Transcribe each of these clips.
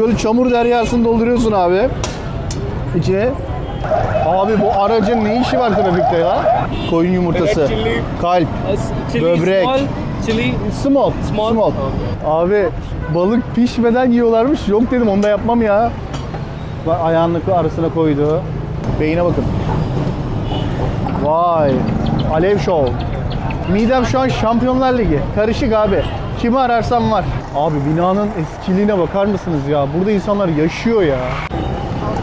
Şöyle çamur deryasını dolduruyorsun abi. İçine. Abi bu aracın ne işi var trafikte ya? Koyun yumurtası, Chili. kalp, chili Böbrek. small, chili small, Small. small. Abi balık pişmeden yiyorlarmış. Yok dedim onu da yapmam ya. Bak ayağının arasına koydu. Beyine bakın. Vay. Alev Show. Midem şu an Şampiyonlar Ligi. Karışık abi. Kimi ararsam var. Abi binanın eskiliğine bakar mısınız ya? Burada insanlar yaşıyor ya.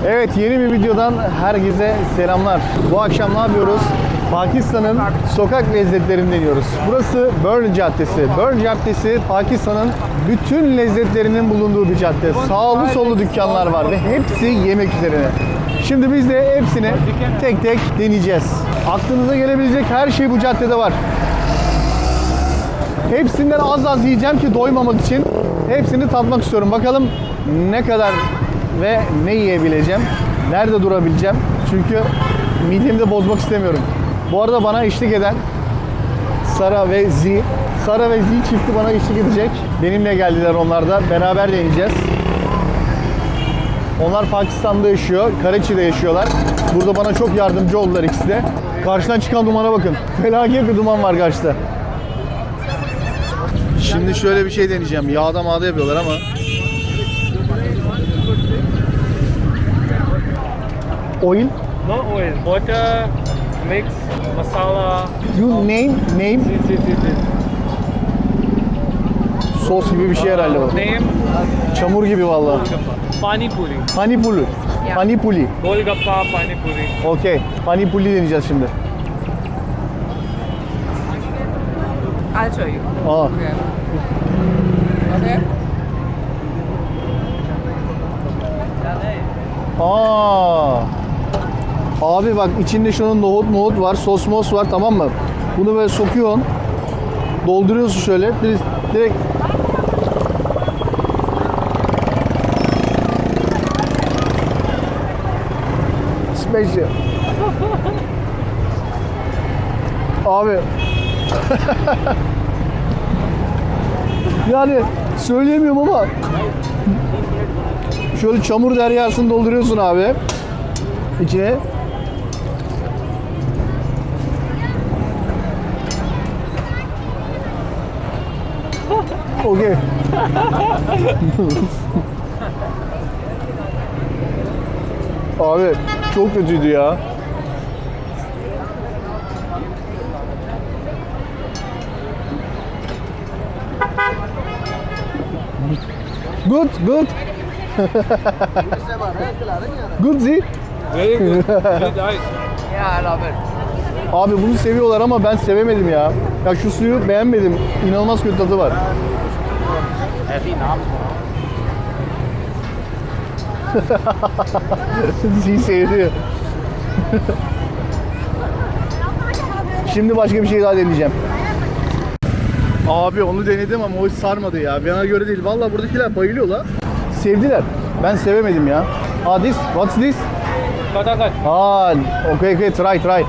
Evet yeni bir videodan herkese selamlar. Bu akşam ne yapıyoruz? Pakistan'ın sokak lezzetlerini deniyoruz. Burası Burn Caddesi. Burn Caddesi Pakistan'ın bütün lezzetlerinin bulunduğu bir cadde. Sağlı sollu dükkanlar var ve hepsi yemek üzerine. Şimdi biz de hepsini tek tek deneyeceğiz. Aklınıza gelebilecek her şey bu caddede var. Hepsinden az az yiyeceğim ki doymamak için. Hepsini tatmak istiyorum. Bakalım ne kadar ve ne yiyebileceğim. Nerede durabileceğim. Çünkü midemi de bozmak istemiyorum. Bu arada bana eşlik eden Sara ve Z. Sara ve Z çifti bana eşlik edecek. Benimle geldiler onlar da. Beraber deneyeceğiz. Onlar Pakistan'da yaşıyor. Karachi'de yaşıyorlar. Burada bana çok yardımcı oldular ikisi de. Karşıdan çıkan dumana bakın. Felaket bir duman var karşıda. Şimdi şöyle bir şey deneyeceğim. Yağda mağda yapıyorlar ama. Oil. no oil, butter, mix, masala. You name, name. This, this, this, this. Sos gibi bir şey herhalde bu. Name Çamur gibi vallahi. Golgappa. Pani puri. Panipuli. Panipuli. Golgappa, pani puri. Okey. Panipuli deneyeceğiz şimdi. I'll show you. Aa. Okay. Okay. Aa. Abi bak içinde şunun nohut nohut var, sos mos var tamam mı? Bunu böyle sokuyorsun. Dolduruyorsun şöyle. Direkt, direkt Special. Abi. yani söyleyemiyorum ama Şöyle çamur deryasını dolduruyorsun abi. İçine. Okey. abi çok kötüydü ya. Good, good. Good Z. Very good. Very nice. Yeah, I love it. Abi bunu seviyorlar ama ben sevemedim ya. Ya şu suyu beğenmedim. İnanılmaz kötü tadı var. Z sevdi. Şimdi başka bir şey daha deneyeceğim. Abi onu denedim ama o hiç sarmadı ya. Bana göre değil. Vallahi buradakiler bayılıyor la. Sevdiler. Ben sevemedim ya. Ah this, what's this? Katakat. Ah, okay, okay, try, try.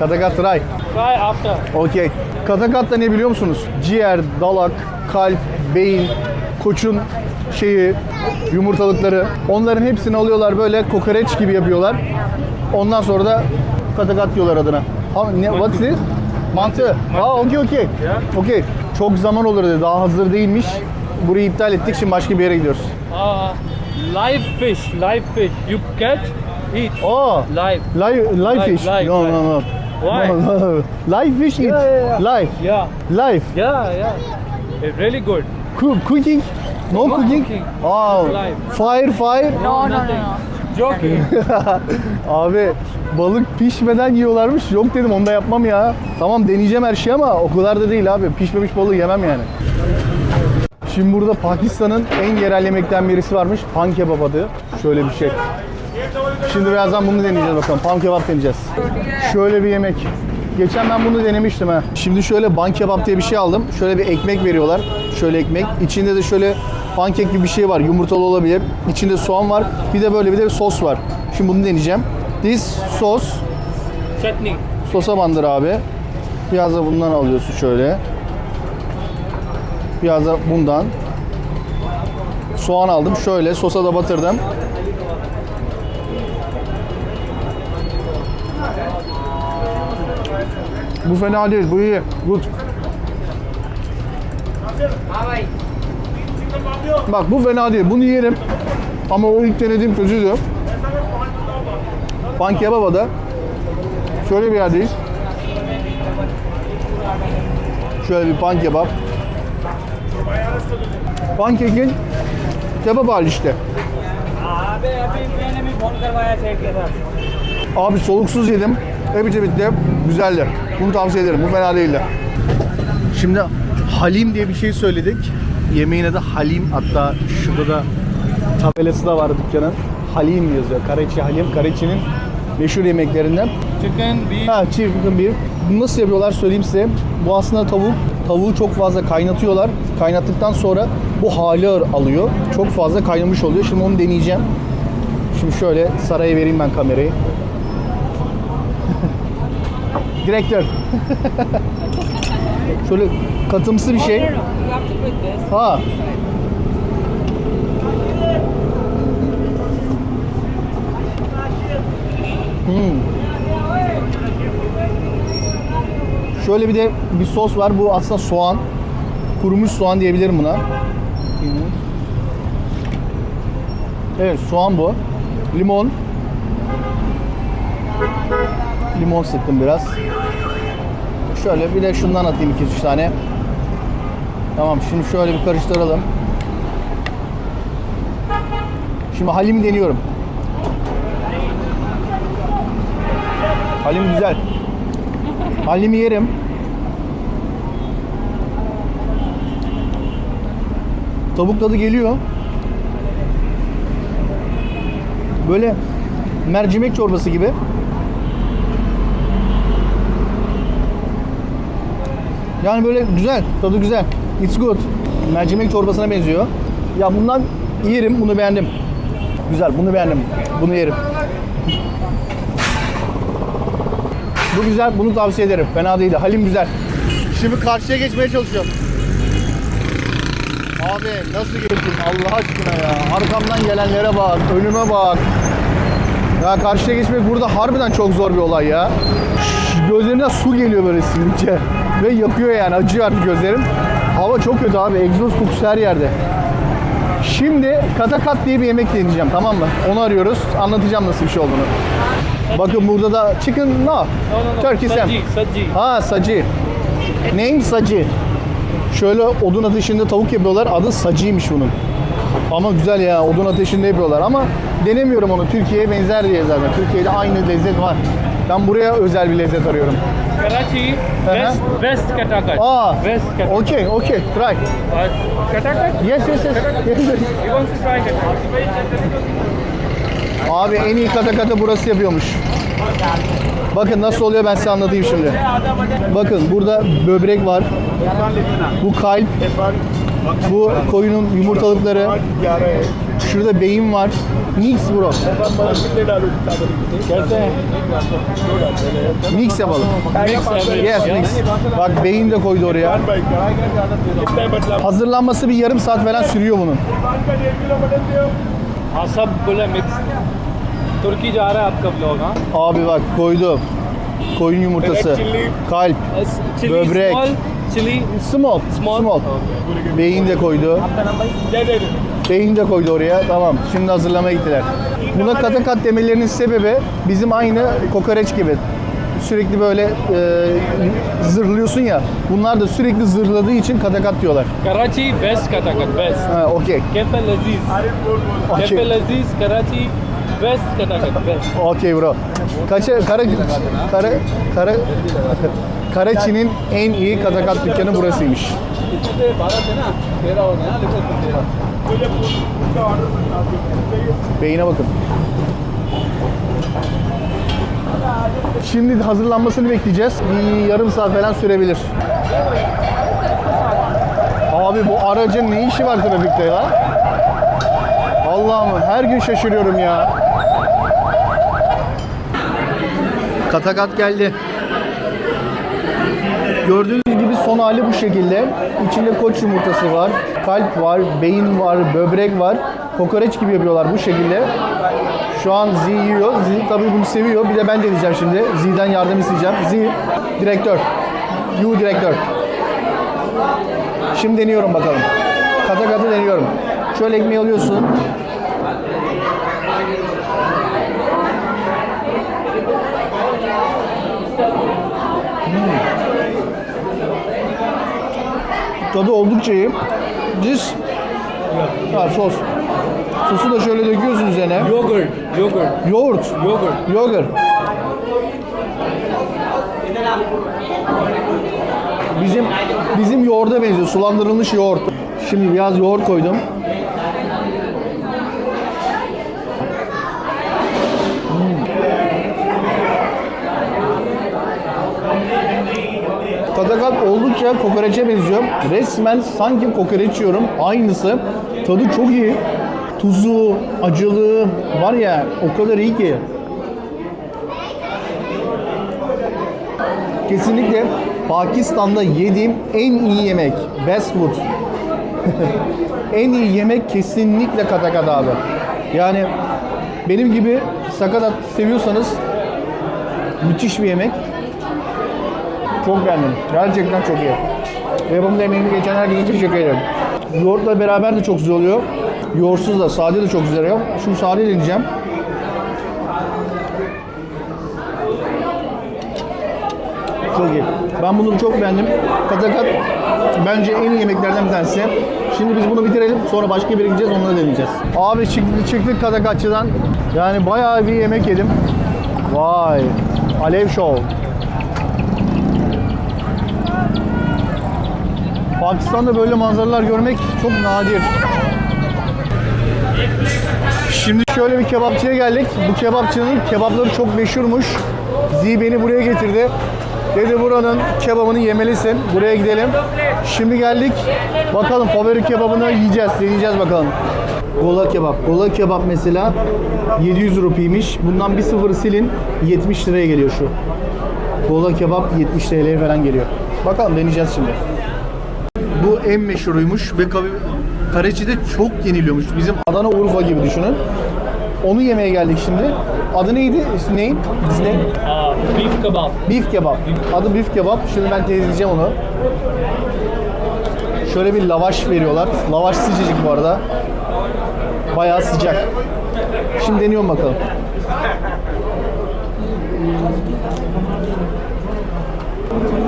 Katakat try. Try after. Okey. Katakat da ne biliyor musunuz? Ciğer, dalak, kalp, beyin, koçun şeyi, yumurtalıkları. Onların hepsini alıyorlar böyle kokoreç gibi yapıyorlar. Ondan sonra da katakat diyorlar adına. Ha, ne, what's this? Mantı. Aa, okey, okey. Okey. Çok zaman olur dedi. Daha hazır değilmiş. Burayı iptal ettik. Şimdi başka bir yere gidiyoruz. Uh, live fish, live fish. You catch, eat. Aa, Live. live, live Live, fish. live, no, live. no, no. Why? No, no. Live fish eat. Yeah, yeah, yeah. Live. Yeah. Live. Yeah, yeah. It's really good. Cook, cooking? No, No cooking? cooking. Aa, live. fire fire. No, no, no. Joking. Abi balık pişmeden yiyorlarmış. Yok dedim onu da yapmam ya. Tamam deneyeceğim her şeyi ama o kadar da değil abi. Pişmemiş balığı yemem yani. Şimdi burada Pakistan'ın en yerel yemekten birisi varmış. Pan kebap adı. Şöyle bir şey. Şimdi birazdan bunu deneyeceğiz bakalım. Pan kebap deneyeceğiz. Şöyle bir yemek. Geçen ben bunu denemiştim ha. Şimdi şöyle ban kebap diye bir şey aldım. Şöyle bir ekmek veriyorlar. Şöyle ekmek. İçinde de şöyle pankek gibi bir şey var. Yumurtalı olabilir. İçinde soğan var. Bir de böyle bir de bir sos var. Şimdi bunu deneyeceğim. This sos. Chutney. Sosa bandır abi. Biraz da bundan alıyorsun şöyle. Biraz da bundan. Soğan aldım. Şöyle sosa da batırdım. Bu fena değil. Bu iyi. Good. Bak bu fena değil. Bunu yerim. Ama o ilk denediğim kötüydü. Pan Kebaba'da şöyle bir yerdeyiz. Şöyle bir pan kebap. Pankek'in kebap hali işte. Abi soluksuz yedim. Hepsi bitti. Güzeldi. Bunu tavsiye ederim. Bu fena değildi. Şimdi halim diye bir şey söyledik. Yemeğine de halim hatta şurada da tabelası da var dükkanın. Halim yazıyor. Karaçi halim. Karaçi'nin meşhur yemeklerinden. Chicken beef. Ha, chicken beef. Nasıl yapıyorlar söyleyeyim size. Bu aslında tavuk. Tavuğu çok fazla kaynatıyorlar. Kaynattıktan sonra bu hali alıyor. Çok fazla kaynamış oluyor. Şimdi onu deneyeceğim. Şimdi şöyle saraya vereyim ben kamerayı. Direktör. şöyle katımsı bir şey. Ha. Hmm. Şöyle bir de bir sos var. Bu aslında soğan. Kurumuş soğan diyebilirim buna. Evet soğan bu. Limon. Limon sıktım biraz. Şöyle bir de şundan atayım 2-3 tane. Tamam şimdi şöyle bir karıştıralım. Şimdi halimi deniyorum. Halim güzel. Halimi yerim. Tavuk tadı geliyor. Böyle mercimek çorbası gibi. Yani böyle güzel, tadı güzel. It's good. Mercimek çorbasına benziyor. Ya bundan yerim, bunu beğendim. Güzel, bunu beğendim. Bunu yerim. Bu güzel, bunu tavsiye ederim. Fena değil. Halim güzel. Şimdi karşıya geçmeye çalışıyorum. Abi nasıl geçeyim Allah aşkına ya. Arkamdan gelenlere bak, önüme bak. Ya karşıya geçmek burada harbiden çok zor bir olay ya. Gözlerimden su geliyor böyle sildikçe. Ve yakıyor yani acıyor artık gözlerim. Hava çok kötü abi. Egzoz kokusu her yerde. Şimdi katakat diye bir yemek deneyeceğim tamam mı? Onu arıyoruz. Anlatacağım nasıl bir şey olduğunu. Bakın burada da chicken no. No, no, no. Turkey sam. Saji, saji. Ha sacı. Name sacı. Şöyle odun ateşinde tavuk yapıyorlar. Adı sacıymış bunun. Ama güzel ya odun ateşinde yapıyorlar ama denemiyorum onu. Türkiye'ye benzer diye zaten. Türkiye'de aynı lezzet var. Ben buraya özel bir lezzet arıyorum. Karachi, West, West Katakat. Aa, West Katakat. okay, okay, try. Uh, Katakat? Yes, yes, yes. yes, yes. You want to try Katakat? Abi en iyi kata kata burası yapıyormuş. Bakın nasıl oluyor ben size anlatayım şimdi. Bakın burada böbrek var. Bu kalp. Bu koyunun yumurtalıkları. Şurada beyin var. Mix bro. Mix yapalım. Yes mix. Bak beyin de koydu oraya. Hazırlanması bir yarım saat falan sürüyor bunun. Asap böyle mix. Mix तुर्की जा रहा है आपका ब्लॉग हाँ Abi bak koydu. Koyun yumurtası. Kalp. Chilli Böbrek. Small chilli Small. Small. Small. Beyin de koydu. Beyin de koydu oraya. Tamam. Şimdi hazırlamaya gittiler. Buna kata kat demelerinin sebebi bizim aynı kokoreç gibi. Sürekli böyle e, zırhlıyorsun ya. Bunlar da sürekli zırhladığı için kata kat diyorlar. Karachi बेस्ट कटाकट best Ha, okey. Cafe लजीज cafe Okey. लजीज Best Katakat, best. Okay bro. Kaça, Kara, Kara, Kara, Karaçi'nin en iyi katakat dükkanı burasıymış. Beyine bakın. Şimdi hazırlanmasını bekleyeceğiz. Bir yarım saat falan sürebilir. Abi bu aracın ne işi var trafikte ya? Allah'ım her gün şaşırıyorum ya. Katakat geldi. Gördüğünüz gibi son hali bu şekilde. İçinde koç yumurtası var, kalp var, beyin var, böbrek var. Kokoreç gibi yapıyorlar bu şekilde. Şu an Z yiyor. Z tabii bunu seviyor. Bir de ben deneyeceğim şimdi. Z'den yardım isteyeceğim. Z, direktör. You direktör. Şimdi deniyorum bakalım. Kata kata deniyorum. Şöyle ekmeği alıyorsun. Tadı oldukça iyi. Cis. Ha, sos. Sosu da şöyle döküyorsun üzerine. Yogurt, yogurt, Yoğurt. yogurt. Yogurt. Bizim bizim yoğurda benziyor. Sulandırılmış yoğurt. Şimdi biraz yoğurt koydum. Hmm. Oldukça kokoreçe benziyor. Resmen sanki kokoreç yiyorum. Aynısı. Tadı çok iyi. Tuzu, acılığı var ya o kadar iyi ki. Kesinlikle Pakistan'da yediğim en iyi yemek. Best food. en iyi yemek kesinlikle katakat abi. Yani benim gibi sakatat seviyorsanız müthiş bir yemek. Çok beğendim. Gerçekten çok iyi. Yapımda emeğini geçen herkese teşekkür ederim. Yoğurtla beraber de çok güzel oluyor. Yoğurtsuz da, sade de çok güzel oluyor. Şimdi sade deneyeceğim. Çok iyi. Ben bunu çok beğendim. Katakat bence en iyi yemeklerden bir tanesi. Şimdi biz bunu bitirelim. Sonra başka bir gideceğiz. Onları deneyeceğiz. Abi çıktık, çıktık Katakatçı'dan. Yani bayağı bir yemek yedim. Vay. Alev Show. Pakistan'da böyle manzaralar görmek çok nadir. Şimdi şöyle bir kebapçıya geldik. Bu kebapçının kebapları çok meşhurmuş. Zi beni buraya getirdi. Dedi buranın kebabını yemelisin. Buraya gidelim. Şimdi geldik. Bakalım favori kebabını yiyeceğiz. Deneyeceğiz bakalım. Gola kebap. Gola kebap mesela 700 rupiymiş. Bundan bir sıfırı silin 70 liraya geliyor şu. Gola kebap 70 TL'ye falan geliyor. Bakalım deneyeceğiz şimdi. En meşhuruymuş ve kabi- Karaçi'de çok yeniliyormuş. Bizim Adana Urfa gibi düşünün. Onu yemeye geldik şimdi. Adı neydi? Neyin? Ne? Beef kebab. Beef kebap. Adı beef kebap. Şimdi ben teyzeleyeceğim onu. Şöyle bir lavaş veriyorlar. Lavaş sıcacık bu arada. Bayağı sıcak. Şimdi deniyorum bakalım.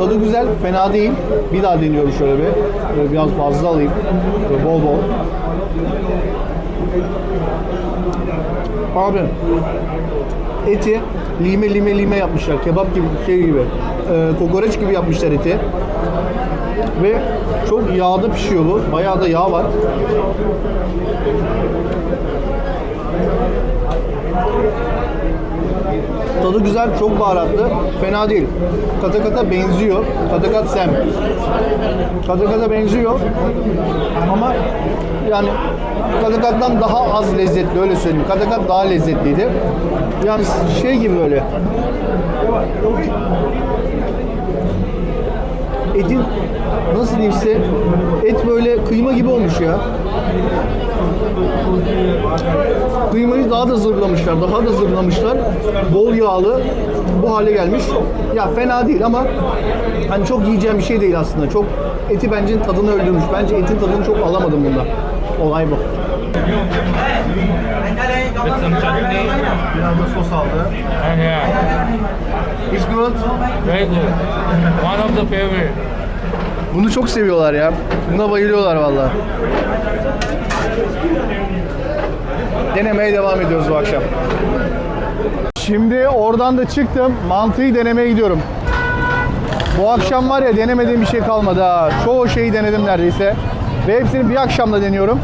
Tadı güzel, fena değil. Bir daha deniyorum şöyle bir. Böyle biraz fazla alayım. Böyle bol bol. Abi eti lime lime lime yapmışlar. Kebap gibi şey gibi. Ee, kokoreç gibi yapmışlar eti. Ve çok yağda pişiyor bu. Bayağı da yağ var. Tadı güzel, çok baharatlı. Fena değil. Kata kata benziyor. Kata kat sem. Kata kata benziyor. Ama yani Katakat'tan daha az lezzetli öyle söyleyeyim. Katakat daha lezzetliydi. Yani şey gibi böyle. Etin nasıl diyeyim size et böyle kıyma gibi olmuş ya. Kıymayı daha da zırlamışlar, daha da zırlamışlar. Bol yağlı bu hale gelmiş. Ya fena değil ama hani çok yiyeceğim bir şey değil aslında. Çok eti bence tadını öldürmüş. Bence etin tadını çok alamadım bunda. Olay bu. Some. Biraz da sos aldı. Yeah, It's good. very good. One of the favorite. Bunu çok seviyorlar ya. Buna bayılıyorlar vallahi. Denemeye devam ediyoruz bu akşam. Şimdi oradan da çıktım. Mantıyı denemeye gidiyorum. Bu akşam var ya denemediğim bir şey kalmadı ha. Çoğu şeyi denedim neredeyse. Ve hepsini bir akşamda deniyorum.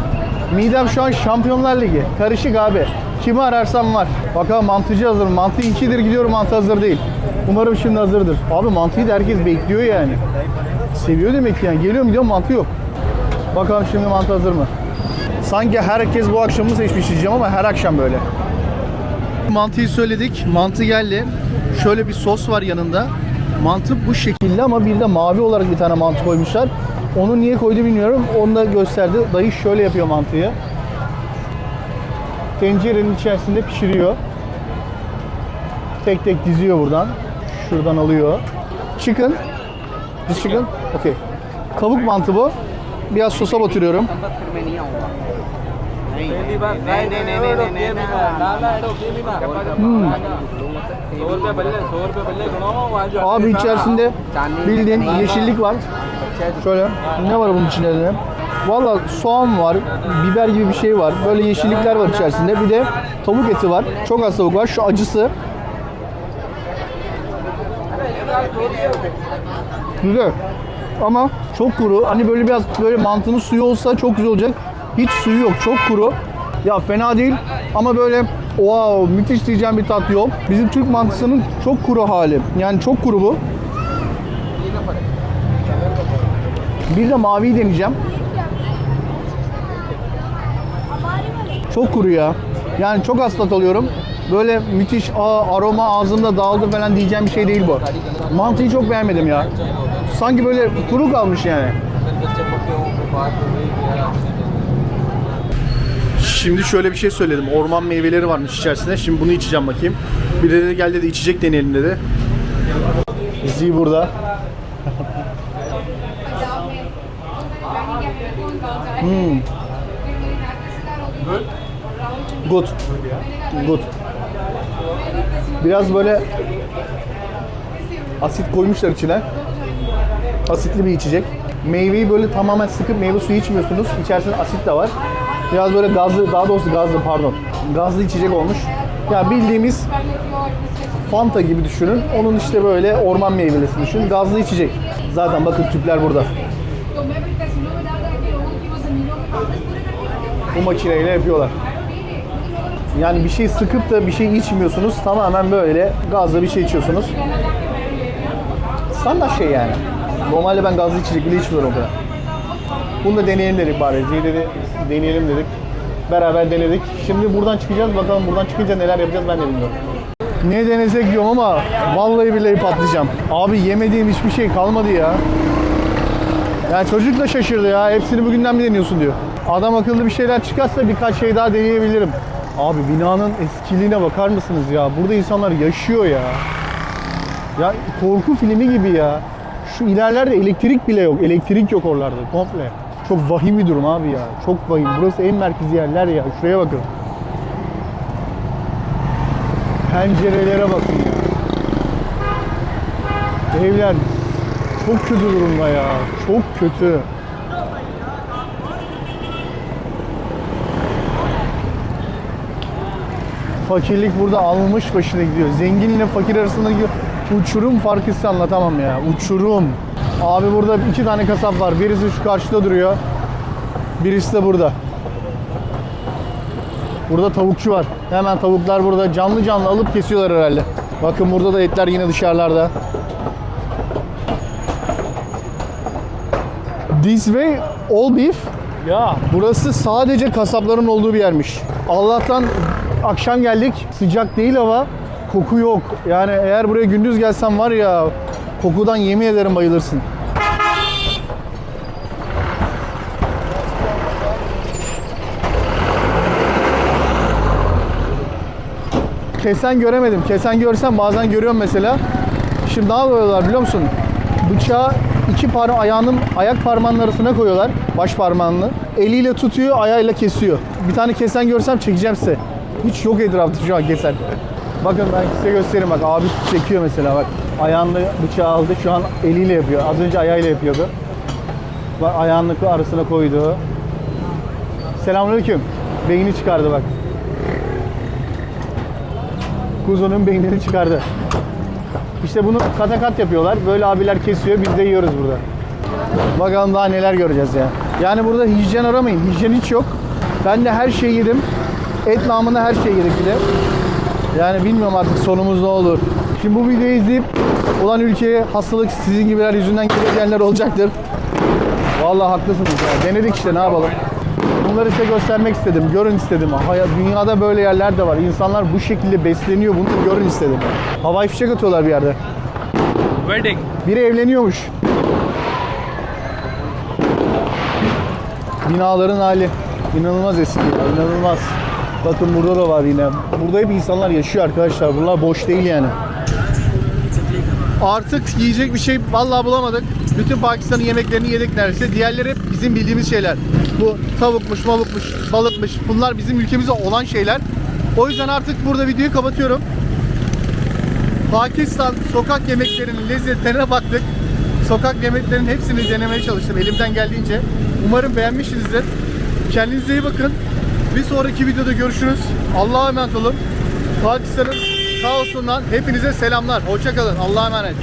Midem şu an Şampiyonlar Ligi. Karışık abi. Kimi ararsam var. Bakalım mantıcı hazır mı? Mantı ikidir gidiyorum mantı hazır değil. Umarım şimdi hazırdır. Abi mantıyı da herkes bekliyor yani. Seviyor demek ki yani. Geliyorum gidiyorum mantı yok. Bakalım şimdi mantı hazır mı? Sanki herkes bu akşamı seçmiş diyeceğim ama her akşam böyle. Mantıyı söyledik. Mantı geldi. Şöyle bir sos var yanında. Mantı bu şekilde ama bir de mavi olarak bir tane mantı koymuşlar. Onu niye koydu bilmiyorum. Onu da gösterdi. Dayı şöyle yapıyor mantıyı tencerenin içerisinde pişiriyor. Tek tek diziyor buradan. Şuradan alıyor. Chicken. This chicken. Okay. Kabuk mantı bu. Biraz sosa batırıyorum. Hmm. Abi içerisinde bildiğin yeşillik var. Şöyle ne var bunun içinde dedim. Valla soğan var, biber gibi bir şey var. Böyle yeşillikler var içerisinde. Bir de tavuk eti var. Çok az tavuk var. Şu acısı. Güzel. Ama çok kuru. Hani böyle biraz böyle mantının suyu olsa çok güzel olacak. Hiç suyu yok. Çok kuru. Ya fena değil ama böyle wow müthiş diyeceğim bir tat yok. Bizim Türk mantısının çok kuru hali. Yani çok kuru bu. Bir de maviyi deneyeceğim. Çok kuru ya. Yani çok az tat alıyorum. Böyle müthiş aa, aroma ağzımda dağıldı falan diyeceğim bir şey değil bu. Mantıyı çok beğenmedim ya. Sanki böyle kuru kalmış yani. Şimdi şöyle bir şey söyledim. Orman meyveleri varmış içerisinde. Şimdi bunu içeceğim bakayım. Bir de dedi gel dedi içecek deneyelim dedi. Z burada. Hmm. Good. Good. Biraz böyle asit koymuşlar içine. Asitli bir içecek. Meyveyi böyle tamamen sıkıp meyve suyu içmiyorsunuz. İçerisinde asit de var. Biraz böyle gazlı, daha doğrusu gazlı pardon. Gazlı içecek olmuş. Ya bildiğimiz Fanta gibi düşünün. Onun işte böyle orman meyvelisi düşün. Gazlı içecek. Zaten bakın tüpler burada. Bu makineyle yapıyorlar. Yani bir şey sıkıp da bir şey içmiyorsunuz. Tamamen böyle gazlı bir şey içiyorsunuz. Standart şey yani. Normalde ben gazlı içecek bile içmiyorum o kadar. Bunu da deneyelim dedik bari. Zey dedi deneyelim dedik. Beraber denedik. Şimdi buradan çıkacağız. Bakalım buradan çıkınca neler yapacağız ben de bilmiyorum. Ne denesek diyorum ama vallahi billahi patlayacağım. Abi yemediğim hiçbir şey kalmadı ya. Yani çocuk da şaşırdı ya. Hepsini bugünden mi deniyorsun diyor. Adam akıllı bir şeyler çıkarsa birkaç şey daha deneyebilirim. Abi binanın eskiliğine bakar mısınız ya? Burada insanlar yaşıyor ya. Ya korku filmi gibi ya. Şu ilerlerde elektrik bile yok. Elektrik yok oralarda komple. Çok vahim bir durum abi ya. Çok vahim. Burası en merkezi yerler ya. Şuraya bakın. Pencerelere bakın ya. Evler çok kötü durumda ya. Çok kötü. Fakirlik burada almış başına gidiyor. Zenginle fakir arasındaki uçurum farkı size anlatamam ya. Uçurum. Abi burada iki tane kasap var. Birisi şu karşıda duruyor. Birisi de burada. Burada tavukçu var. Hemen tavuklar burada canlı canlı alıp kesiyorlar herhalde. Bakın burada da etler yine dışarılarda. This way all beef. Yeah. Burası sadece kasapların olduğu bir yermiş. Allah'tan akşam geldik. Sıcak değil hava. Koku yok. Yani eğer buraya gündüz gelsen var ya kokudan yemin ederim bayılırsın. Kesen göremedim. Kesen görsem bazen görüyorum mesela. Şimdi ne yapıyorlar biliyor musun? Bıçağı iki parma ayağının ayak parmağının arasına koyuyorlar. Baş parmağını. Eliyle tutuyor, ayağıyla kesiyor. Bir tane kesen görsem çekeceğim size. Hiç yok etrafta şu an kesen. Bakın ben size göstereyim bak. Abi çekiyor mesela bak. Ayağını bıçağı aldı. Şu an eliyle yapıyor. Az önce ayağıyla yapıyordu. Bak ayağını arasına koydu. Selamünaleyküm. Beyni çıkardı bak. Kuzunun beynini çıkardı. İşte bunu kata kat yapıyorlar. Böyle abiler kesiyor. Biz de yiyoruz burada. Bakalım daha neler göreceğiz ya. Yani burada hijyen aramayın. Hijyen hiç yok. Ben de her şeyi yedim. Et namına her şey de. Yani bilmiyorum artık sonumuz ne olur. Şimdi bu videoyu izleyip olan ülkeye hastalık sizin gibiler yüzünden gelenler olacaktır. Vallahi haklısınız ya. Denedik işte ne yapalım. Bunları size göstermek istedim. Görün istedim. Hayat, dünyada böyle yerler de var. İnsanlar bu şekilde besleniyor. Bunu görün istedim. Havai fişek atıyorlar bir yerde. wedding. Biri evleniyormuş. Binaların hali inanılmaz eski, inanılmaz. Bakın burada da var yine. Burada hep insanlar yaşıyor arkadaşlar. Bunlar boş değil yani. Artık yiyecek bir şey vallahi bulamadık. Bütün Pakistan'ın yemeklerini yedik neredeyse. Diğerleri hep bizim bildiğimiz şeyler. Bu tavukmuş, mavukmuş, balıkmış. Bunlar bizim ülkemizde olan şeyler. O yüzden artık burada videoyu kapatıyorum. Pakistan sokak yemeklerinin lezzetlerine baktık. Sokak yemeklerinin hepsini denemeye çalıştım elimden geldiğince. Umarım beğenmişsinizdir. Kendinize iyi bakın. Bir sonraki videoda görüşürüz. Allah'a emanet olun. Pakistan'ın kaosundan hepinize selamlar. Hoşçakalın. Allah'a emanet.